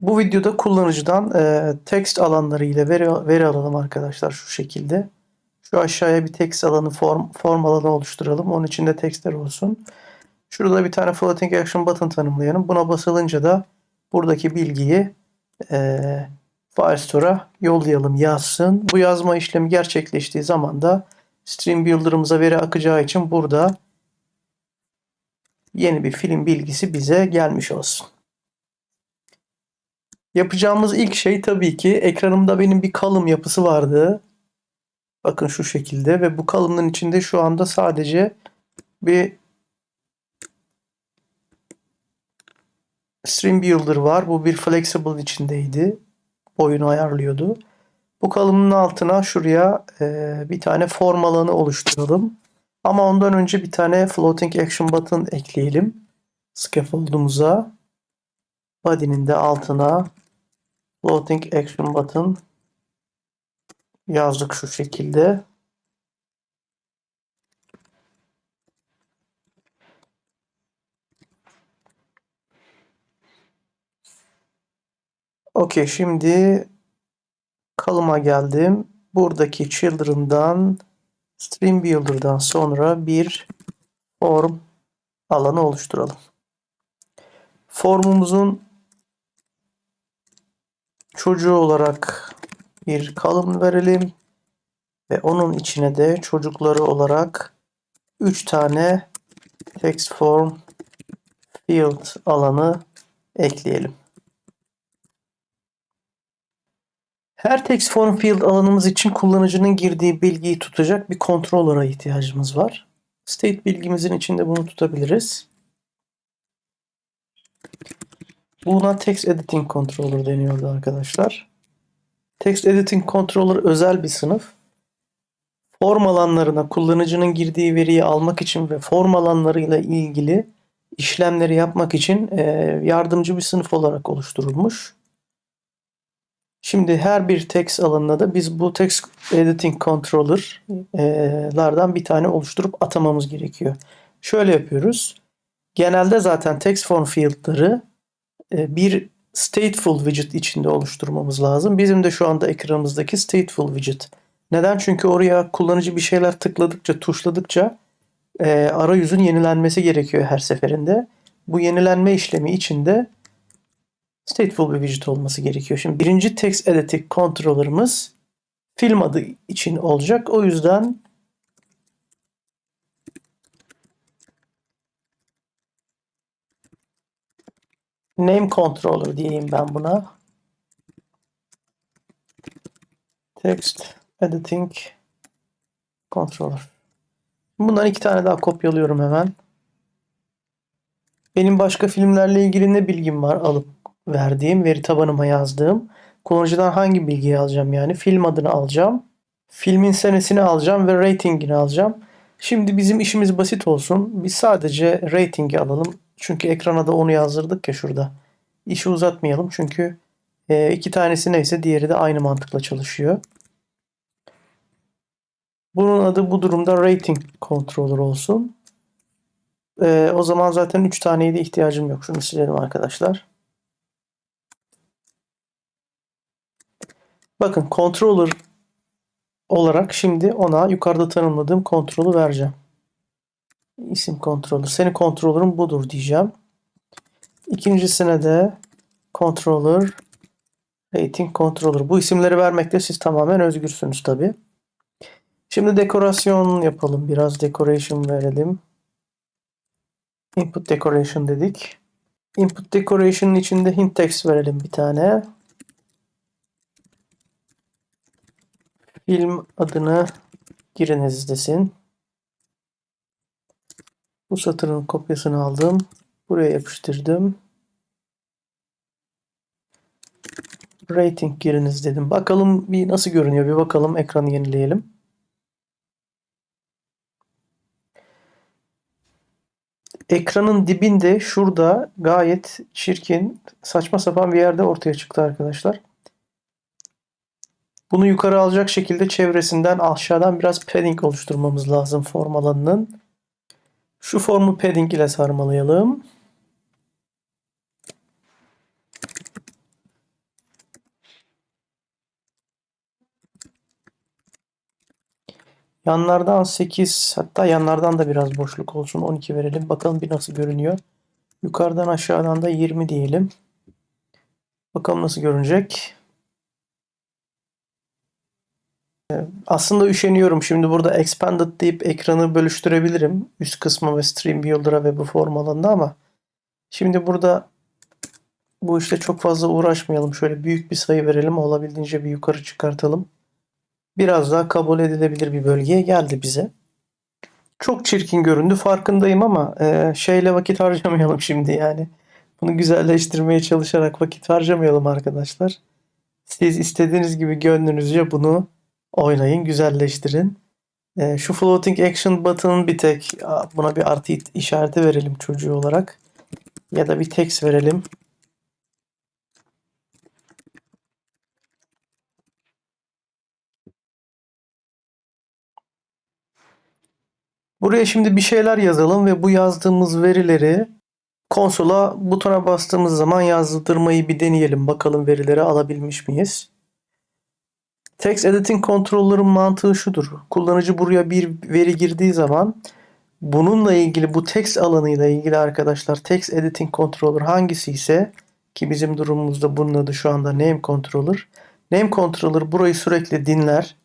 Bu videoda kullanıcıdan e, text alanları ile veri, veri alalım arkadaşlar şu şekilde. Şu aşağıya bir text alanı form, form alanı oluşturalım. Onun içinde textler olsun. Şurada bir tane floating action button tanımlayalım. Buna basılınca da buradaki bilgiyi e, file store'a yollayalım yazsın. Bu yazma işlemi gerçekleştiği zaman da stream builder'ımıza veri akacağı için burada yeni bir film bilgisi bize gelmiş olsun. Yapacağımız ilk şey tabii ki ekranımda benim bir kalım yapısı vardı. Bakın şu şekilde ve bu kalımın içinde şu anda sadece bir Stream Builder var. Bu bir flexible içindeydi. Boyunu ayarlıyordu. Bu kalımın altına şuraya e, bir tane form alanı oluşturalım. Ama ondan önce bir tane floating action button ekleyelim. Scaffold'umuza. Body'nin de altına floating action button yazdık şu şekilde. Okey şimdi kalıma geldim. Buradaki children'dan stream builder'dan sonra bir form alanı oluşturalım. Formumuzun çocuğu olarak bir kalım verelim ve onun içine de çocukları olarak 3 tane text form field alanı ekleyelim. Her text form field alanımız için kullanıcının girdiği bilgiyi tutacak bir controller'a ihtiyacımız var. State bilgimizin içinde bunu tutabiliriz. Buna text editing controller deniyordu arkadaşlar. Text editing controller özel bir sınıf. Form alanlarına kullanıcının girdiği veriyi almak için ve form alanlarıyla ilgili işlemleri yapmak için yardımcı bir sınıf olarak oluşturulmuş. Şimdi her bir text alanına da biz bu text editing controller'lardan bir tane oluşturup atamamız gerekiyor. Şöyle yapıyoruz. Genelde zaten text form field'ları bir stateful widget içinde oluşturmamız lazım. Bizim de şu anda ekranımızdaki stateful widget. Neden? Çünkü oraya kullanıcı bir şeyler tıkladıkça, tuşladıkça e, arayüzün yenilenmesi gerekiyor her seferinde. Bu yenilenme işlemi içinde stateful bir widget olması gerekiyor. Şimdi birinci text editing controller'ımız film adı için olacak. O yüzden name controller diyeyim ben buna. Text editing controller. Bundan iki tane daha kopyalıyorum hemen. Benim başka filmlerle ilgili ne bilgim var alıp verdiğim, veri tabanıma yazdığım. Kullanıcıdan hangi bilgiyi alacağım yani? Film adını alacağım. Filmin senesini alacağım ve ratingini alacağım. Şimdi bizim işimiz basit olsun. Biz sadece ratingi alalım. Çünkü ekrana da onu yazdırdık ya şurada. İşi uzatmayalım çünkü e, iki tanesi neyse diğeri de aynı mantıkla çalışıyor. Bunun adı bu durumda rating controller olsun. E, o zaman zaten 3 taneye de ihtiyacım yok. Şunu silelim arkadaşlar. Bakın controller olarak şimdi ona yukarıda tanımladığım kontrolü vereceğim. İsim controller. Senin controller'ın budur diyeceğim. İkincisine de controller rating controller. Bu isimleri vermekte siz tamamen özgürsünüz tabi. Şimdi dekorasyon yapalım. Biraz decoration verelim. Input decoration dedik. Input decoration'ın içinde hint text verelim bir tane. Film adını giriniz desin. Bu satırın kopyasını aldım. Buraya yapıştırdım. Rating giriniz dedim. Bakalım bir nasıl görünüyor. Bir bakalım ekranı yenileyelim. Ekranın dibinde şurada gayet çirkin, saçma sapan bir yerde ortaya çıktı arkadaşlar. Bunu yukarı alacak şekilde çevresinden aşağıdan biraz padding oluşturmamız lazım form alanının. Şu formu padding ile sarmalayalım. Yanlardan 8 hatta yanlardan da biraz boşluk olsun 12 verelim. Bakalım bir nasıl görünüyor. Yukarıdan aşağıdan da 20 diyelim. Bakalım nasıl görünecek. Aslında üşeniyorum. Şimdi burada expanded deyip ekranı bölüştürebilirim. Üst kısmı ve stream builder'a ve bu form alanında ama şimdi burada bu işte çok fazla uğraşmayalım. Şöyle büyük bir sayı verelim. Olabildiğince bir yukarı çıkartalım. Biraz daha kabul edilebilir bir bölgeye geldi bize. Çok çirkin göründü farkındayım ama e, şeyle vakit harcamayalım şimdi yani. Bunu güzelleştirmeye çalışarak vakit harcamayalım arkadaşlar. Siz istediğiniz gibi gönlünüzce bunu oynayın, güzelleştirin. E, şu floating action button'ın bir tek buna bir artı işareti verelim çocuğu olarak. Ya da bir text verelim. Buraya şimdi bir şeyler yazalım ve bu yazdığımız verileri konsola butona bastığımız zaman yazdırmayı bir deneyelim. Bakalım verileri alabilmiş miyiz? Text Editing Controller'ın mantığı şudur. Kullanıcı buraya bir veri girdiği zaman bununla ilgili bu text alanıyla ilgili arkadaşlar Text Editing Controller hangisi ise ki bizim durumumuzda bunun adı şu anda Name Controller. Name Controller burayı sürekli dinler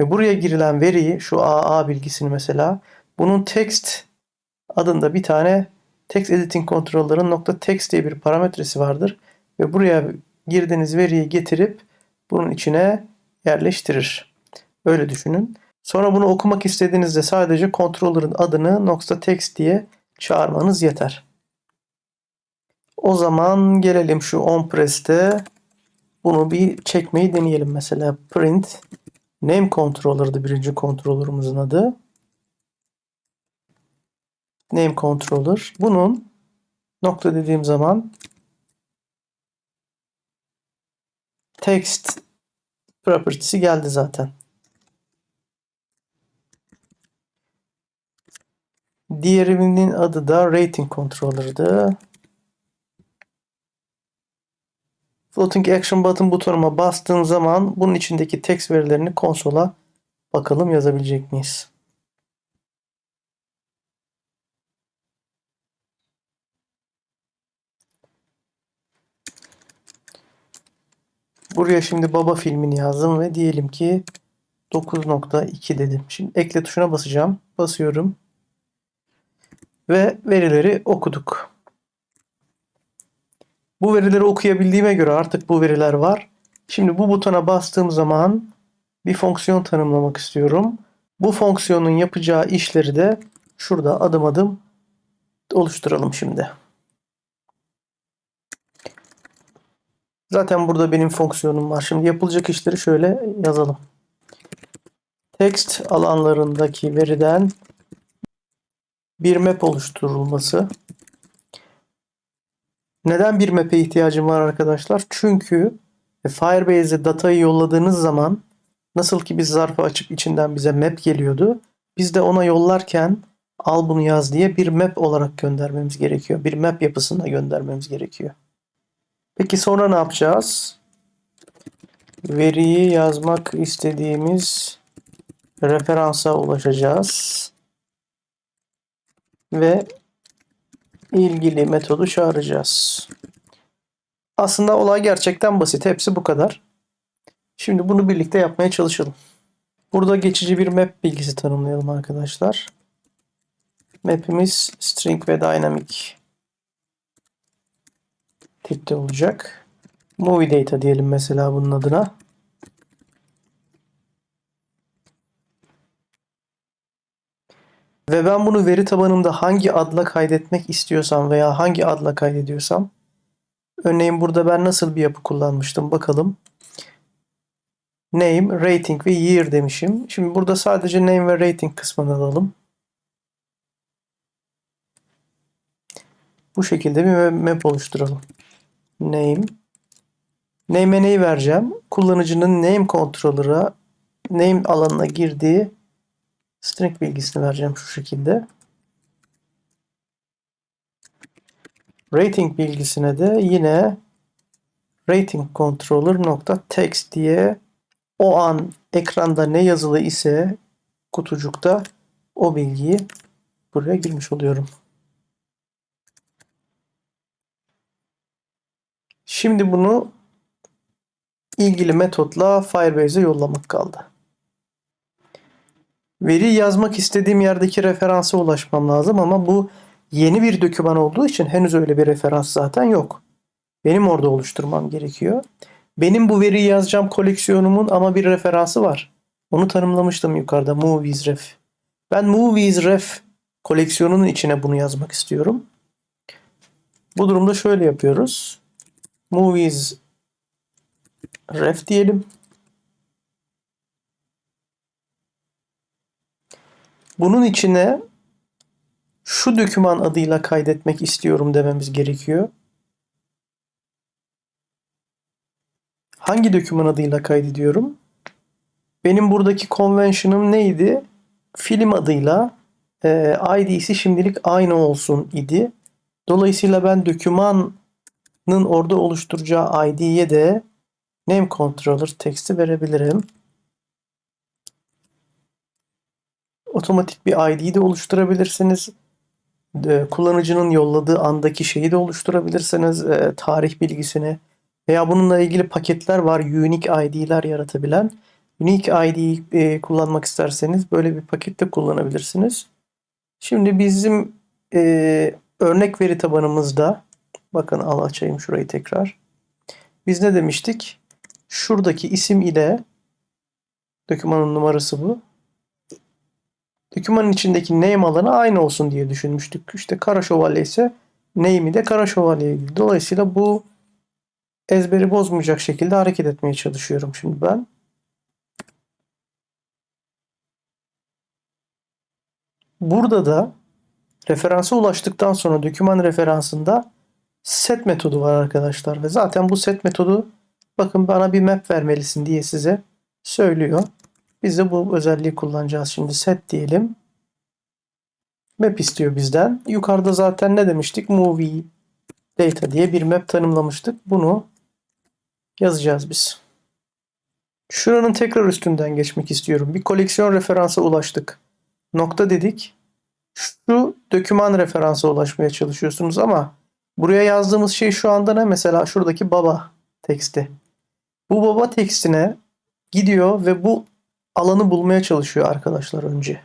ve buraya girilen veriyi şu AA bilgisini mesela bunun text adında bir tane text editing controller'ın nokta text diye bir parametresi vardır ve buraya girdiğiniz veriyi getirip bunun içine yerleştirir. Öyle düşünün. Sonra bunu okumak istediğinizde sadece controller'ın adını text diye çağırmanız yeter. O zaman gelelim şu onPress'te bunu bir çekmeyi deneyelim. Mesela print name controller'dı birinci controller'ımızın adı name controller. Bunun nokta dediğim zaman text property'si geldi zaten. Diğerinin adı da rating controller'dı. Floating action button butonuma bastığım zaman bunun içindeki text verilerini konsola bakalım yazabilecek miyiz? Buraya şimdi baba filmini yazdım ve diyelim ki 9.2 dedim. Şimdi ekle tuşuna basacağım. Basıyorum. Ve verileri okuduk. Bu verileri okuyabildiğime göre artık bu veriler var. Şimdi bu butona bastığım zaman bir fonksiyon tanımlamak istiyorum. Bu fonksiyonun yapacağı işleri de şurada adım adım oluşturalım şimdi. Zaten burada benim fonksiyonum var. Şimdi yapılacak işleri şöyle yazalım. Text alanlarındaki veriden bir map oluşturulması. Neden bir map'e ihtiyacım var arkadaşlar? Çünkü Firebase'e datayı yolladığınız zaman nasıl ki biz zarfı açıp içinden bize map geliyordu. Biz de ona yollarken al bunu yaz diye bir map olarak göndermemiz gerekiyor. Bir map yapısında göndermemiz gerekiyor. Peki sonra ne yapacağız? Veriyi yazmak istediğimiz referansa ulaşacağız. Ve ilgili metodu çağıracağız. Aslında olay gerçekten basit. Hepsi bu kadar. Şimdi bunu birlikte yapmaya çalışalım. Burada geçici bir map bilgisi tanımlayalım arkadaşlar. Map'imiz string ve dynamic tipte olacak. Movie data diyelim mesela bunun adına. Ve ben bunu veri tabanımda hangi adla kaydetmek istiyorsam veya hangi adla kaydediyorsam örneğin burada ben nasıl bir yapı kullanmıştım bakalım. Name, rating ve year demişim. Şimdi burada sadece name ve rating kısmını alalım. Bu şekilde bir map oluşturalım name. Name'e neyi vereceğim? Kullanıcının name controller'a name alanına girdiği string bilgisini vereceğim şu şekilde. Rating bilgisine de yine rating controller nokta text diye o an ekranda ne yazılı ise kutucukta o bilgiyi buraya girmiş oluyorum. Şimdi bunu ilgili metotla Firebase'e yollamak kaldı. Veri yazmak istediğim yerdeki referansa ulaşmam lazım ama bu yeni bir doküman olduğu için henüz öyle bir referans zaten yok. Benim orada oluşturmam gerekiyor. Benim bu veriyi yazacağım koleksiyonumun ama bir referansı var. Onu tanımlamıştım yukarıda Movies Ref. Ben Movies Ref koleksiyonunun içine bunu yazmak istiyorum. Bu durumda şöyle yapıyoruz. Movies Ref diyelim. Bunun içine şu doküman adıyla kaydetmek istiyorum dememiz gerekiyor. Hangi doküman adıyla kaydediyorum? Benim buradaki convention'ım neydi? Film adıyla e, ID'si şimdilik aynı olsun idi. Dolayısıyla ben dokümanın orada oluşturacağı ID'ye de name controller teksti verebilirim. Otomatik bir ID de oluşturabilirsiniz. E, kullanıcının yolladığı andaki şeyi de oluşturabilirsiniz. E, tarih bilgisini veya bununla ilgili paketler var. Unique ID'ler yaratabilen. Unique ID'yi e, kullanmak isterseniz böyle bir pakette kullanabilirsiniz. Şimdi bizim e, örnek veri tabanımızda bakın al açayım şurayı tekrar. Biz ne demiştik? Şuradaki isim ile dokümanın numarası bu. Dokümanın içindeki name alanı aynı olsun diye düşünmüştük. İşte Kara Şövalye ise name'i de Kara Şövalye gibi. Dolayısıyla bu ezberi bozmayacak şekilde hareket etmeye çalışıyorum şimdi ben. Burada da referansa ulaştıktan sonra doküman referansında set metodu var arkadaşlar ve zaten bu set metodu bakın bana bir map vermelisin diye size söylüyor. Biz de bu özelliği kullanacağız. Şimdi set diyelim. Map istiyor bizden. Yukarıda zaten ne demiştik? Movie data diye bir map tanımlamıştık. Bunu yazacağız biz. Şuranın tekrar üstünden geçmek istiyorum. Bir koleksiyon referansa ulaştık. Nokta dedik. Şu doküman referansa ulaşmaya çalışıyorsunuz ama buraya yazdığımız şey şu anda ne? Mesela şuradaki baba teksti. Bu baba tekstine gidiyor ve bu alanı bulmaya çalışıyor arkadaşlar önce.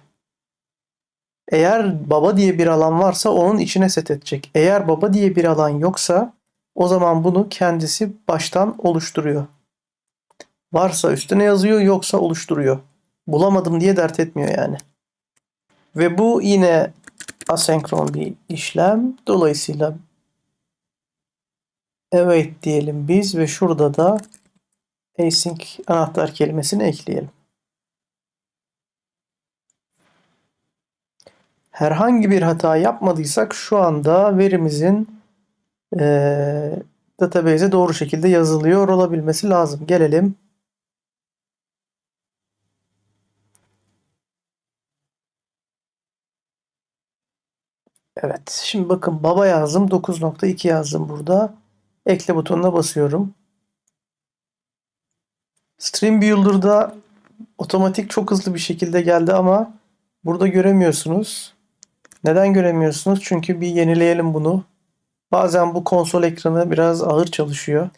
Eğer baba diye bir alan varsa onun içine set edecek. Eğer baba diye bir alan yoksa o zaman bunu kendisi baştan oluşturuyor. Varsa üstüne yazıyor yoksa oluşturuyor. Bulamadım diye dert etmiyor yani. Ve bu yine asenkron bir işlem. Dolayısıyla evet diyelim biz ve şurada da async anahtar kelimesini ekleyelim. herhangi bir hata yapmadıysak şu anda verimizin e, database'e doğru şekilde yazılıyor olabilmesi lazım. Gelelim. Evet. Şimdi bakın baba yazdım. 9.2 yazdım burada. Ekle butonuna basıyorum. Stream Builder'da otomatik çok hızlı bir şekilde geldi ama burada göremiyorsunuz. Neden göremiyorsunuz? Çünkü bir yenileyelim bunu. Bazen bu konsol ekranı biraz ağır çalışıyor.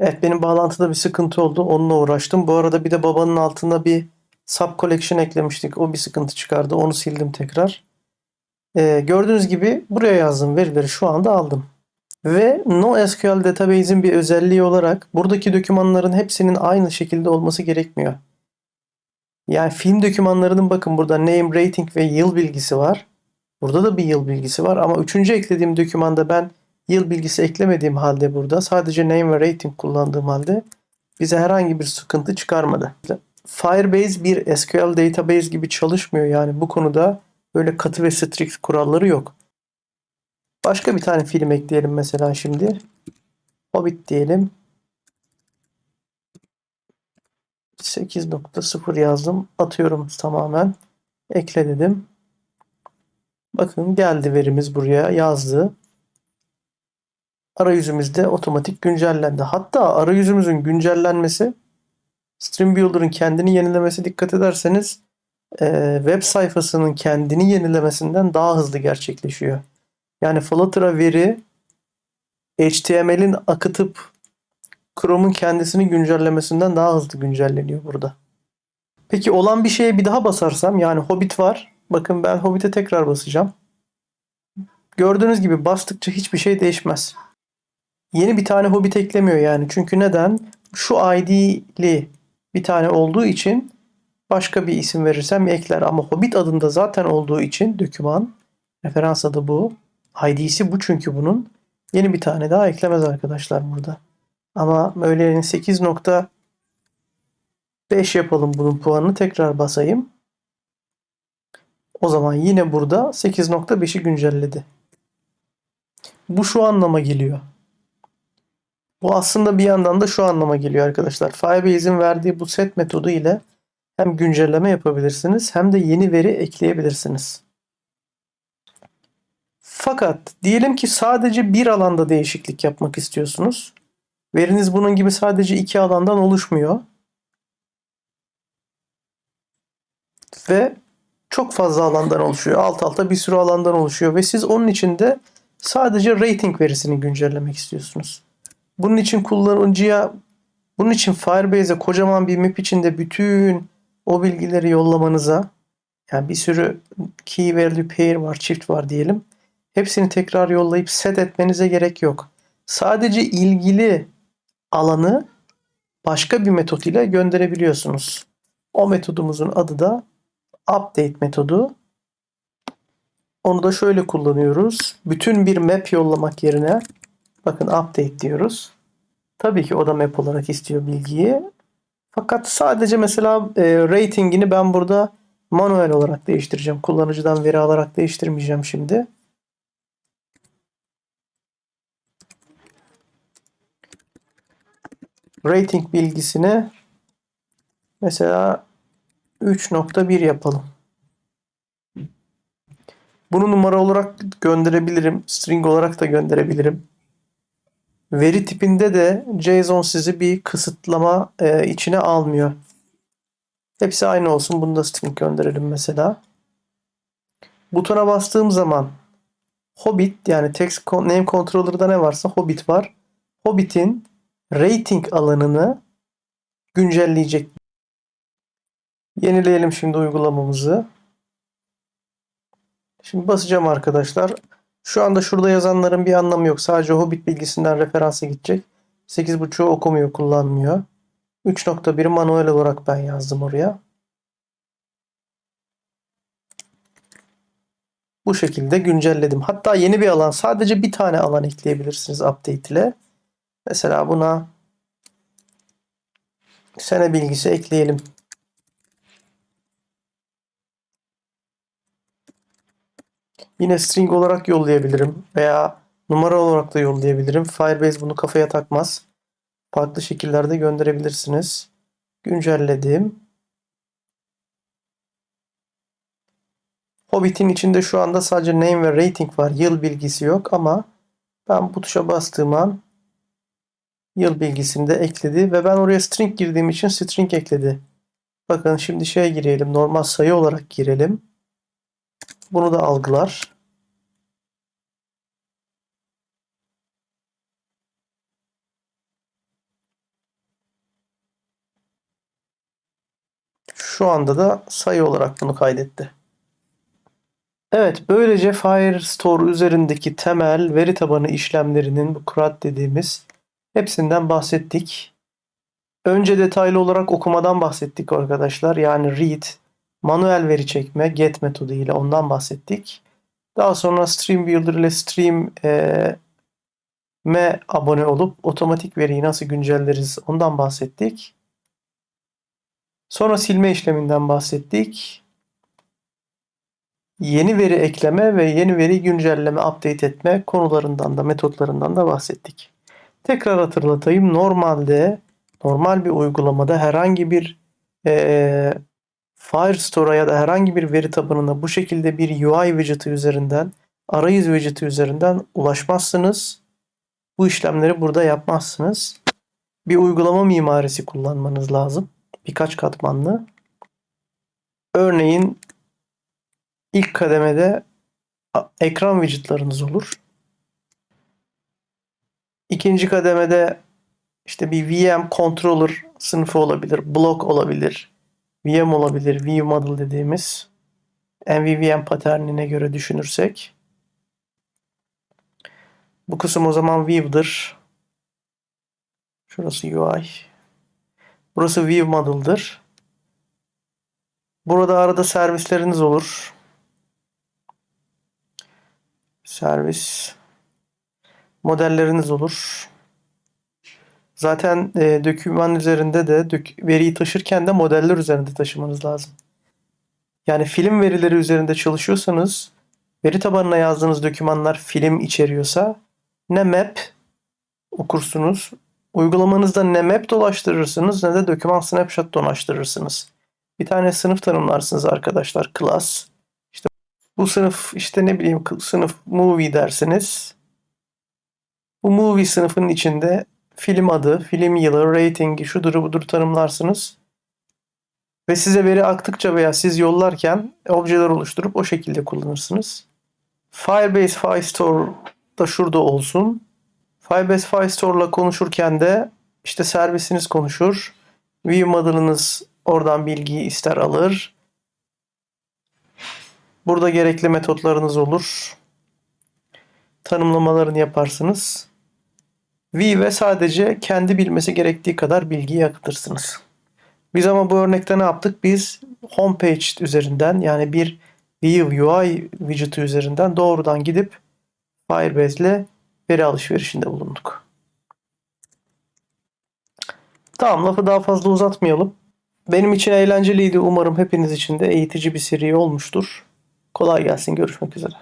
Evet benim bağlantıda bir sıkıntı oldu. Onunla uğraştım. Bu arada bir de babanın altına bir sub collection eklemiştik. O bir sıkıntı çıkardı. Onu sildim tekrar. Ee, gördüğünüz gibi buraya yazdım verileri şu anda aldım. Ve NoSQL Database'in bir özelliği olarak buradaki dokümanların hepsinin aynı şekilde olması gerekmiyor. Yani film dokümanlarının bakın burada name, rating ve yıl bilgisi var. Burada da bir yıl bilgisi var ama üçüncü eklediğim dokümanda ben yıl bilgisi eklemediğim halde burada sadece name ve rating kullandığım halde bize herhangi bir sıkıntı çıkarmadı. Firebase bir SQL database gibi çalışmıyor yani bu konuda böyle katı ve strict kuralları yok. Başka bir tane film ekleyelim mesela şimdi. Hobbit diyelim. 8.0 yazdım. Atıyorum tamamen. Ekle dedim. Bakın geldi verimiz buraya yazdı. Arayüzümüzde otomatik güncellendi. Hatta arayüzümüzün güncellenmesi Stream Builder'ın kendini yenilemesi dikkat ederseniz e, web sayfasının kendini yenilemesinden daha hızlı gerçekleşiyor. Yani Flutter'a veri HTML'in akıtıp Chrome'un kendisini güncellemesinden daha hızlı güncelleniyor burada. Peki olan bir şeye bir daha basarsam yani Hobbit var. Bakın ben Hobbit'e tekrar basacağım. Gördüğünüz gibi bastıkça hiçbir şey değişmez. Yeni bir tane Hobbit eklemiyor yani. Çünkü neden? Şu ID'li bir tane olduğu için başka bir isim verirsem ekler. Ama Hobbit adında zaten olduğu için döküman referans adı bu. ID'si bu çünkü bunun. Yeni bir tane daha eklemez arkadaşlar burada. Ama öğlenin 8.5 yapalım bunun puanını tekrar basayım. O zaman yine burada 8.5'i güncelledi. Bu şu anlama geliyor. Bu aslında bir yandan da şu anlama geliyor arkadaşlar. Firebase'in verdiği bu set metodu ile hem güncelleme yapabilirsiniz hem de yeni veri ekleyebilirsiniz. Fakat diyelim ki sadece bir alanda değişiklik yapmak istiyorsunuz. Veriniz bunun gibi sadece iki alandan oluşmuyor. Ve çok fazla alandan oluşuyor. Alt alta bir sürü alandan oluşuyor ve siz onun içinde sadece rating verisini güncellemek istiyorsunuz. Bunun için kullanıcıya bunun için Firebase'e kocaman bir map içinde bütün o bilgileri yollamanıza yani bir sürü key value pair var, çift var diyelim. Hepsini tekrar yollayıp set etmenize gerek yok. Sadece ilgili alanı başka bir metot ile gönderebiliyorsunuz. O metodumuzun adı da update metodu. Onu da şöyle kullanıyoruz. Bütün bir map yollamak yerine bakın update diyoruz. Tabii ki o da map olarak istiyor bilgiyi. Fakat sadece mesela e, ratingini ben burada manuel olarak değiştireceğim. Kullanıcıdan veri alarak değiştirmeyeceğim şimdi. Rating bilgisini mesela 3.1 yapalım. Bunu numara olarak gönderebilirim. String olarak da gönderebilirim. Veri tipinde de JSON sizi bir kısıtlama e, içine almıyor. Hepsi aynı olsun. Bunu da string gönderelim mesela. Butona bastığım zaman Hobbit yani text name controller'da ne varsa Hobbit var. Hobbit'in rating alanını güncelleyecek. Yenileyelim şimdi uygulamamızı. Şimdi basacağım arkadaşlar. Şu anda şurada yazanların bir anlamı yok. Sadece Hobbit bilgisinden referansa gidecek. 8.5'u okumuyor, kullanmıyor. 3.1'i manuel olarak ben yazdım oraya. Bu şekilde güncelledim. Hatta yeni bir alan, sadece bir tane alan ekleyebilirsiniz update ile. Mesela buna sene bilgisi ekleyelim. Yine string olarak yollayabilirim veya numara olarak da yollayabilirim. Firebase bunu kafaya takmaz. Farklı şekillerde gönderebilirsiniz. Güncelledim. Hobbit'in içinde şu anda sadece name ve rating var. Yıl bilgisi yok ama ben bu tuşa bastığım an yıl bilgisini de ekledi ve ben oraya string girdiğim için string ekledi. Bakın şimdi şeye girelim. Normal sayı olarak girelim. Bunu da algılar. Şu anda da sayı olarak bunu kaydetti. Evet, böylece Firestore üzerindeki temel veri tabanı işlemlerinin bu CRUD dediğimiz hepsinden bahsettik. Önce detaylı olarak okumadan bahsettik arkadaşlar. Yani read, manuel veri çekme, get metodu ile ondan bahsettik. Daha sonra Stream Builder ile Stream e, me abone olup otomatik veriyi nasıl güncelleriz ondan bahsettik. Sonra silme işleminden bahsettik. Yeni veri ekleme ve yeni veri güncelleme, update etme konularından da metotlarından da bahsettik. Tekrar hatırlatayım. Normalde normal bir uygulamada herhangi bir e, Firestore'a ya da herhangi bir veri tabanına bu şekilde bir UI widget'ı üzerinden, arayüz widget'ı üzerinden ulaşmazsınız. Bu işlemleri burada yapmazsınız. Bir uygulama mimarisi kullanmanız lazım birkaç katmanlı. Örneğin ilk kademede ekran widgetlarınız olur. İkinci kademede işte bir VM controller sınıfı olabilir, block olabilir, VM olabilir, view model dediğimiz MVVM paternine göre düşünürsek. Bu kısım o zaman view'dır. Şurası UI. Burası view model'dır. Burada arada servisleriniz olur. Servis modelleriniz olur. Zaten e, doküman üzerinde de dök- veriyi taşırken de modeller üzerinde taşımanız lazım. Yani film verileri üzerinde çalışıyorsanız veri tabanına yazdığınız dokümanlar film içeriyorsa ne map okursunuz. Uygulamanızda ne map dolaştırırsınız ne de doküman snapshot dolaştırırsınız. Bir tane sınıf tanımlarsınız arkadaşlar. Class. İşte bu sınıf işte ne bileyim sınıf movie dersiniz. Bu movie sınıfının içinde film adı, film yılı, ratingi, şudur budur tanımlarsınız. Ve size veri aktıkça veya siz yollarken objeler oluşturup o şekilde kullanırsınız. Firebase Firestore da şurada olsun. Firebase Firestore'la konuşurken de işte servisiniz konuşur. View model'ınız oradan bilgiyi ister alır. Burada gerekli metotlarınız olur. Tanımlamalarını yaparsınız. View'e sadece kendi bilmesi gerektiği kadar bilgiyi akıtırsınız. Biz ama bu örnekte ne yaptık? Biz homepage üzerinden yani bir View UI widget'ı üzerinden doğrudan gidip Firebase ile veri alışverişinde bulunduk. Tamam lafı daha fazla uzatmayalım. Benim için eğlenceliydi. Umarım hepiniz için de eğitici bir seri olmuştur. Kolay gelsin. Görüşmek üzere.